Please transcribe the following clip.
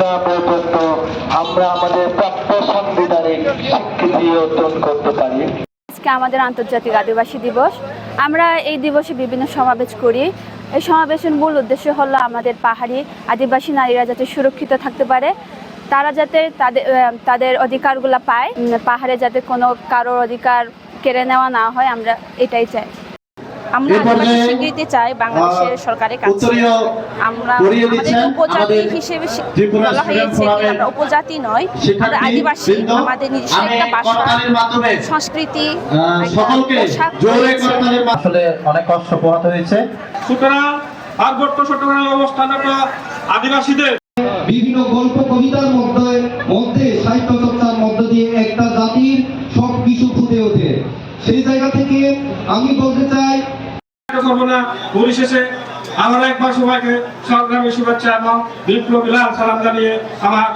না পর্যন্ত আমরা আমাদের প্রাপ্য সংবিধানে স্বীকৃতি অর্জন করতে পারি। আজকে আমাদের আন্তর্জাতিক আদিবাসী দিবস। আমরা এই দিবসে বিভিন্ন সমাবেশ করি। এই সমাবেশের মূল উদ্দেশ্য হলো আমাদের পাহাড়ি আদিবাসী নারীরা যাতে সুরক্ষিত থাকতে পারে, তারা যাতে তাদের তাদের অধিকারগুলো পায়। পাহাড়ে যাতে কোনো কারোর অধিকার কেড়ে নেওয়া না হয়, আমরা এটাই চাই। আমরা আদিবাসী স্বীকৃতি চাই বাংলাদেশের আহ, সরকারের কাছে। আমরা উপজাতি হিসেবে স্বী- বলা হয়েছে আমরা উপজাতি নয় আমরা আদিবাসী আমাদের নিজস্ব একটা ভাষা সংস্কৃতি। আসলে অনেক কষ্ট পোহাতে হয়েছে। সুতরাং পার্বত্য চট্টগ্রাম অবস্থানরত আদিবাসীদের। বিভিন্ন গল্প কবিতার মধ্যে মধ্যে সাহিত্য চর্চার মধ্য দিয়ে একটা জাতির সব কিছু ফুটে ওঠে। সেই জায়গা থেকে আমি বলতে চাই করব না পরিশেষে আবার একবার সবাইকে সংগ্রামী শুভেচ্ছা এবং বিপ্লবী লাল সালাম জানিয়ে আমার